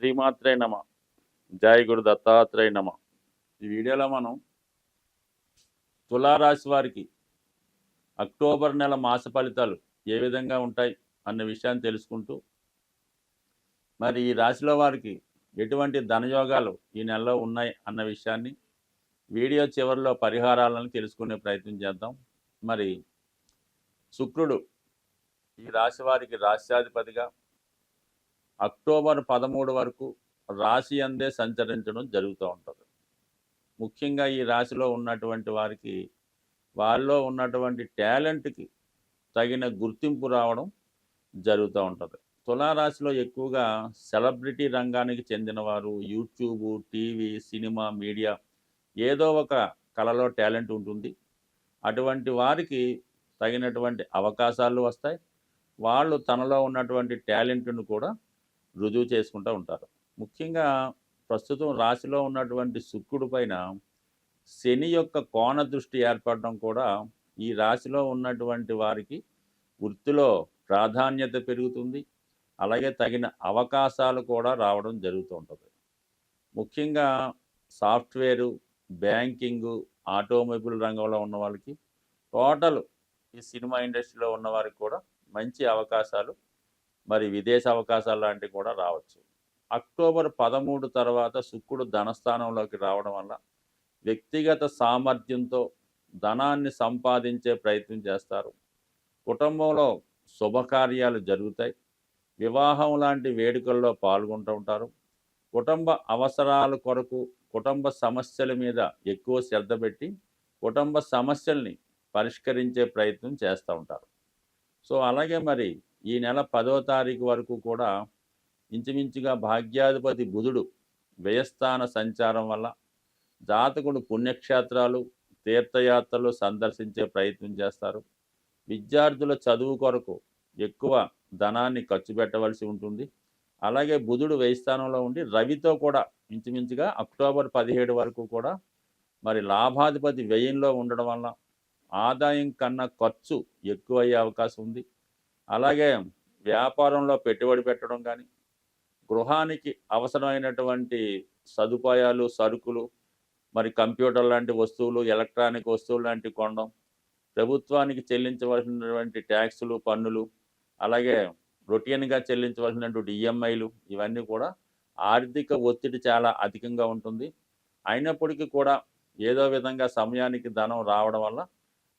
శ్రీమాత్రే నమ. జయ గురు దత్తాత్రేయ నమ. ఈ వీడియోలో మనం తులారాశి వారికి అక్టోబర్ నెల మాస ఫలితాలు ఏ విధంగా ఉంటాయి అన్న విషయాన్ని తెలుసుకుంటూ మరి ఈ రాశిలో వారికి ఎటువంటి ధనయోగాలు ఈ నెలలో ఉన్నాయి అన్న విషయాన్ని వీడియో చివరిలో పరిహారాలను తెలుసుకునే ప్రయత్నం చేద్దాం. మరి శుక్రుడు ఈ రాశి వారికి రాష్ట్రాధిపతిగా అక్టోబర్ పదమూడు వరకు రాశి అందే సంచరించడం జరుగుతూ ఉంటుంది. ముఖ్యంగా ఈ రాశిలో ఉన్నటువంటి వారికి వాళ్ళలో ఉన్నటువంటి టాలెంట్కి తగిన గుర్తింపు రావడం జరుగుతూ ఉంటుంది. తులారాశిలో ఎక్కువగా సెలబ్రిటీ రంగానికి చెందినవారు యూట్యూబ్ టీవీ సినిమా మీడియా ఏదో ఒక కళలో టాలెంట్ ఉంటుంది. అటువంటి వారికి తగినటువంటి అవకాశాలు వస్తాయి. వాళ్ళు తనలో ఉన్నటువంటి టాలెంట్ను కూడా రుజువు చేసుకుంటూ ఉంటారు. ముఖ్యంగా ప్రస్తుతం రాశిలో ఉన్నటువంటి శుక్రుడి పైన శని యొక్క కోణ దృష్టి ఏర్పడడం కూడా ఈ రాశిలో ఉన్నటువంటి వారికి వృత్తిలో ప్రాధాన్యత పెరుగుతుంది. అలాగే తగిన అవకాశాలు కూడా రావడం జరుగుతూ ఉంటుంది. ముఖ్యంగా సాఫ్ట్వేరు బ్యాంకింగు ఆటోమొబైల్ రంగంలో ఉన్న వాళ్ళకి టోటల్ ఈ సినిమా ఇండస్ట్రీలో ఉన్న వారికి కూడా మంచి అవకాశాలు మరి విదేశ అవకాశాలు లాంటివి కూడా రావచ్చు. అక్టోబర్ పదమూడు తర్వాత శుక్రుడు ధనస్థానంలోకి రావడం వల్ల వ్యక్తిగత సామర్థ్యంతో ధనాన్ని సంపాదించే ప్రయత్నం చేస్తారు. కుటుంబంలో శుభకార్యాలు జరుగుతాయి. వివాహం లాంటి వేడుకల్లో పాల్గొంటూ ఉంటారు. కుటుంబ అవసరాల కొరకు కుటుంబ సమస్యల మీద ఎక్కువ శ్రద్ధ పెట్టి కుటుంబ సమస్యల్ని పరిష్కరించే ప్రయత్నం చేస్తూ ఉంటారు. సో అలాగే మరి ఈ నెల పదో తారీఖు వరకు కూడా ఇంచుమించుగా భాగ్యాధిపతి బుధుడు వ్యయస్థాన సంచారం వల్ల జాతకుడు పుణ్యక్షేత్రాలు తీర్థయాత్రలు సందర్శించే ప్రయత్నం చేస్తారు. విద్యార్థుల చదువు కొరకు ఎక్కువ ధనాన్ని ఖర్చు పెట్టవలసి ఉంటుంది. అలాగే బుధుడు వ్యయస్థానంలో ఉండి రవితో కూడా ఇంచుమించుగా అక్టోబర్ పదిహేడు వరకు కూడా మరి లాభాధిపతి వ్యయంలో ఉండడం వల్ల ఆదాయం కన్నా ఖర్చు ఎక్కువ అయ్యే అవకాశం ఉంది. అలాగే వ్యాపారంలో పెట్టుబడి పెట్టడం కానీ గృహానికి అవసరమైనటువంటి సదుపాయాలు సరుకులు మరి కంప్యూటర్ లాంటి వస్తువులు ఎలక్ట్రానిక్ వస్తువులు లాంటివి కొనడం ప్రభుత్వానికి చెల్లించవలసినటువంటి ట్యాక్సులు పన్నులు అలాగే రొటీన్గా చెల్లించవలసినటువంటి ఈఎంఐలు ఇవన్నీ కూడా ఆర్థిక ఒత్తిడి చాలా అధికంగా ఉంటుంది. అయినప్పటికీ కూడా ఏదో విధంగా సమయానికి ధనం రావడం వల్ల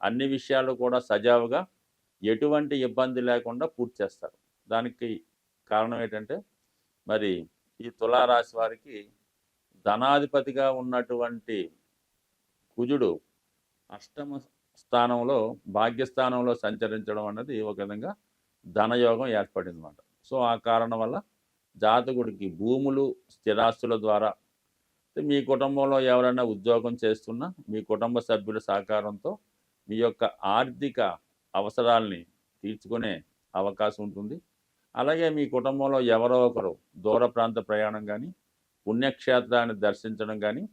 అన్ని విషయాలు కూడా సజావుగా ఎటువంటి ఇబ్బంది లేకుండా పూర్తి చేస్తారు. దానికి కారణం ఏంటంటే మరి ఈ తులారాశి వారికి ధనాధిపతిగా ఉన్నటువంటి కుజుడు అష్టమ స్థానంలో భాగ్యస్థానంలో సంచరించడం అన్నది ఒక విధంగా ధనయోగం ఏర్పడింది అన్నమాట సో ఆ కారణం వల్ల జాతకుడికి భూములు స్థిరాస్తుల ద్వారా మీ కుటుంబంలో ఎవరైనా ఉద్యోగం చేస్తున్నా మీ కుటుంబ సభ్యుల సహకారంతో మీ యొక్క ఆర్థిక అవసరాల్ని తీర్చుకునే అవకాశం ఉంటుంది. అలాగే మీ కుటుంబంలో ఎవరో ఒకరు దూర ప్రాంత ప్రయాణం కానీ పుణ్యక్షేత్రాన్ని దర్శించడం కానీ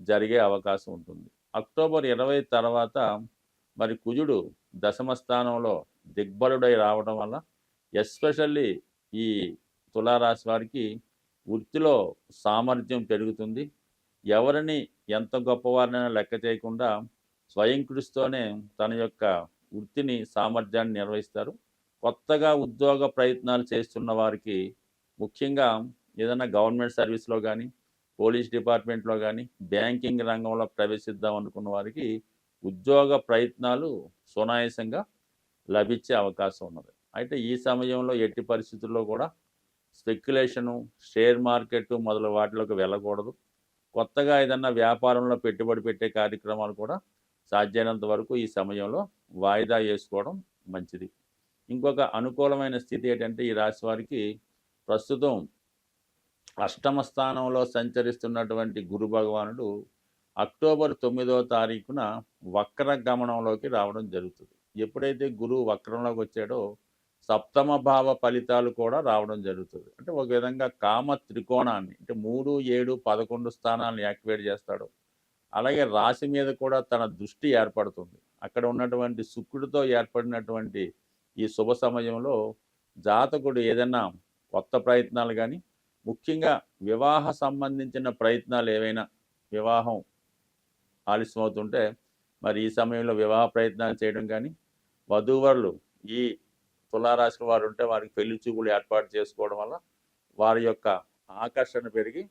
జరిగే అవకాశం ఉంటుంది. అక్టోబర్ ఇరవై తర్వాత మరి కుజుడు దశమ స్థానంలో దిగ్బలుడై రావడం వల్ల ఎస్పెషల్లీ ఈ తులారాశి వారికి వృత్తిలో సామర్థ్యం పెరుగుతుంది. ఎవరిని ఎంత గొప్పవారినైనా లెక్క చేయకుండా స్వయం కృషితోనే తన యొక్క వృత్తిని సామర్థ్యాన్ని నిర్వహిస్తారు. కొత్తగా ఉద్యోగ ప్రయత్నాలు చేస్తున్న వారికి ముఖ్యంగా ఏదైనా గవర్నమెంట్ సర్వీస్లో కానీ పోలీస్ డిపార్ట్మెంట్లో కానీ బ్యాంకింగ్ రంగంలో ప్రవేశిద్దాం అనుకున్న వారికి ఉద్యోగ ప్రయత్నాలు సునాయాసంగా లభించే అవకాశం ఉన్నది. అయితే ఈ సమయంలో ఎట్టి పరిస్థితుల్లో కూడా స్పెక్యులేషను షేర్ మార్కెట్ మొదలు వాటిలోకి వెళ్ళకూడదు. కొత్తగా ఏదన్నా వ్యాపారంలో పెట్టుబడి పెట్టే కార్యక్రమాలు కూడా సాధ్యమైనంత వరకు ఈ సమయంలో వాయిదా వేసుకోవడం మంచిది. ఇంకొక అనుకూలమైన స్థితి ఏంటంటే ఈ రాశి వారికి ప్రస్తుతం అష్టమ స్థానంలో సంచరిస్తున్నటువంటి గురు భగవానుడు అక్టోబర్ తొమ్మిదో తారీఖున వక్ర గమనంలోకి రావడం జరుగుతుంది. ఎప్పుడైతే గురువు వక్రంలోకి వచ్చాడో సప్తమ భావ ఫలితాలు కూడా రావడం జరుగుతుంది. అంటే ఒక విధంగా కామ త్రికోణాన్ని అంటే మూడు ఏడు పదకొండు స్థానాలను యాక్టివేట్ చేస్తాడు. అలాగే రాశి మీద కూడా తన దృష్టి ఏర్పడుతుంది. అక్కడ ఉన్నటువంటి శుక్రుడితో ఏర్పడినటువంటి ఈ శుభ సమయంలో జాతకుడు ఏదైనా కొత్త ప్రయత్నాలు కానీ ముఖ్యంగా వివాహ సంబంధించిన ప్రయత్నాలు ఏవైనా వివాహం ఆలస్యం అవుతుంటే మరి ఈ సమయంలో వివాహ ప్రయత్నాలు చేయడం కానీ వధూవరులు ఈ తులారాశి వారు ఉంటే వారికి పెళ్ళి చూపులు ఏర్పాటు చేసుకోవడం వల్ల వారి యొక్క ఆకర్షణ పెరిగి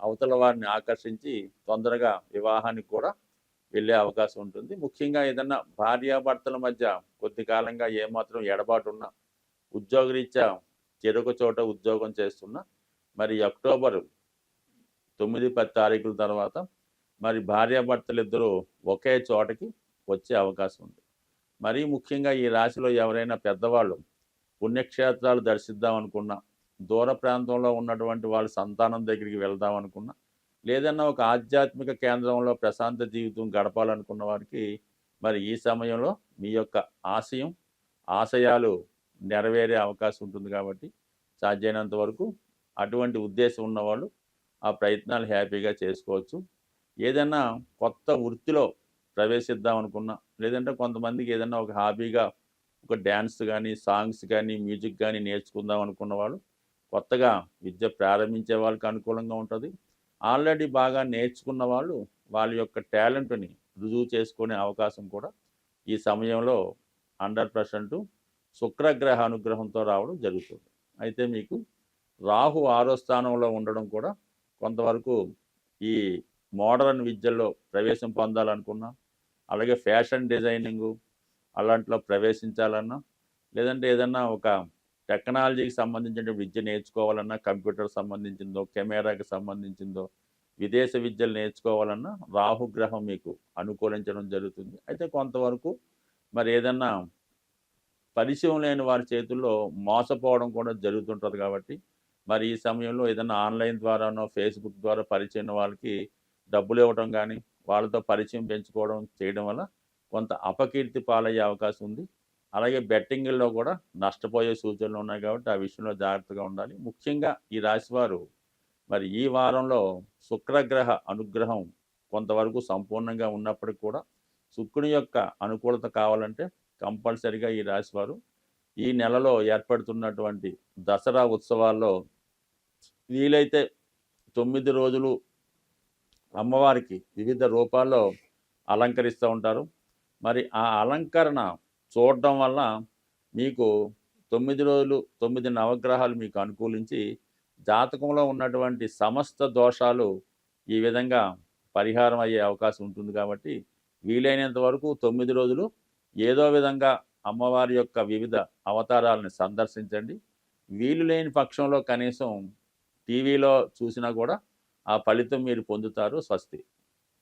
అవతల వారిని ఆకర్షించి తొందరగా వివాహానికి కూడా వెళ్ళే అవకాశం ఉంటుంది. ముఖ్యంగా ఏదన్నా భార్యాభర్తల మధ్య కొద్ది కాలంగా ఏమాత్రం ఎడబాటు ఉన్నా ఉద్యోగరీత్యా చెరుకు చోట ఉద్యోగం చేస్తున్నా మరి అక్టోబర్ తొమ్మిది పది తారీఖుల తర్వాత మరి భార్యాభర్తలు ఇద్దరు ఒకే చోటకి వచ్చే అవకాశం ఉంది. మరీ ముఖ్యంగా ఈ రాశిలో ఎవరైనా పెద్దవాళ్ళు పుణ్యక్షేత్రాలు దర్శిద్దాం అనుకున్నా దూర ప్రాంతంలో ఉన్నటువంటి వాళ్ళ సంతానం దగ్గరికి వెళ్దాం అనుకున్నా లేదన్నా ఒక ఆధ్యాత్మిక కేంద్రంలో ప్రశాంత జీవితం గడపాలనుకున్న వారికి మరి ఈ సమయంలో మీ యొక్క ఆశయం ఆశయాలు నెరవేరే అవకాశం ఉంటుంది కాబట్టి సాధ్యమైనంత వరకు అటువంటి ఉద్దేశం ఉన్నవాళ్ళు ఆ ప్రయత్నాలు హ్యాపీగా చేసుకోవచ్చు. ఏదైనా కొత్త వృత్తిలో ప్రవేశిద్దాం అనుకున్నా లేదంటే కొంతమందికి ఏదైనా ఒక హాబీగా ఒక డ్యాన్స్ కానీ సాంగ్స్ కానీ మ్యూజిక్ కానీ నేర్చుకుందాం అనుకున్న వాళ్ళు కొత్తగా విద్య ప్రారంభించే వాళ్ళకి అనుకూలంగా ఉంటుంది. ఆల్రెడీ బాగా నేర్చుకున్న వాళ్ళు వాళ్ళ యొక్క టాలెంట్ని రుజువు చేసుకునే అవకాశం కూడా ఈ సమయంలో హండ్రెడ్ పర్సెంట్ శుక్రగ్రహ అనుగ్రహంతో రావడం జరుగుతుంది. అయితే మీకు రాహు ఆరో స్థానంలో ఉండడం కూడా కొంతవరకు ఈ మోడర్న్ విద్యల్లో ప్రవేశం పొందాలనుకున్నా అలాగే ఫ్యాషన్ డిజైనింగు అలాంటిలో ప్రవేశించాలన్నా లేదంటే ఏదన్నా ఒక టెక్నాలజీకి సంబంధించిన విద్య నేర్చుకోవాలన్నా కంప్యూటర్ సంబంధించిందో కెమెరాకి సంబంధించిందో విదేశ విద్యలు నేర్చుకోవాలన్నా రాహుగ్రహం మీకు అనుకూలించడం జరుగుతుంది. అయితే కొంతవరకు మరి ఏదన్నా పరిచయం లేని వారి చేతుల్లో మోసపోవడం కూడా జరుగుతుంటుంది కాబట్టి మరి ఈ సమయంలో ఏదైనా ఆన్లైన్ ద్వారానో ఫేస్బుక్ ద్వారా పరిచయం వాళ్ళకి డబ్బులు ఇవ్వడం కానీ వాళ్ళతో పరిచయం పెంచుకోవడం చేయడం వల్ల కొంత అపకీర్తి పాలయ్యే అవకాశం ఉంది. అలాగే బెట్టింగ్లో కూడా నష్టపోయే సూచనలు ఉన్నాయి కాబట్టి ఆ విషయంలో జాగ్రత్తగా ఉండాలి. ముఖ్యంగా ఈ రాశివారు మరి ఈ వారంలో శుక్రగ్రహ అనుగ్రహం కొంతవరకు సంపూర్ణంగా ఉన్నప్పటికీ కూడా శుక్రుని యొక్క అనుకూలత కావాలంటే కంపల్సరిగా ఈ రాశివారు ఈ నెలలో ఏర్పడుతున్నటువంటి దసరా ఉత్సవాల్లో వీలైతే తొమ్మిది రోజులు అమ్మవారికి వివిధ రూపాల్లో అలంకరిస్తూ ఉంటారు. మరి ఆ అలంకరణ చూడటం వల్ల మీకు తొమ్మిది రోజులు తొమ్మిది నవగ్రహాలు మీకు అనుకూలించి జాతకంలో ఉన్నటువంటి సమస్త దోషాలు ఈ విధంగా పరిహారం అయ్యే అవకాశం ఉంటుంది కాబట్టి వీలైనంత వరకు తొమ్మిది రోజులు ఏదో విధంగా అమ్మవారి యొక్క వివిధ అవతారాలను సందర్శించండి. వీలు లేని పక్షంలో కనీసం టీవీలో చూసినా కూడా ఆ ఫలితం మీరు పొందుతారు. స్వస్తి.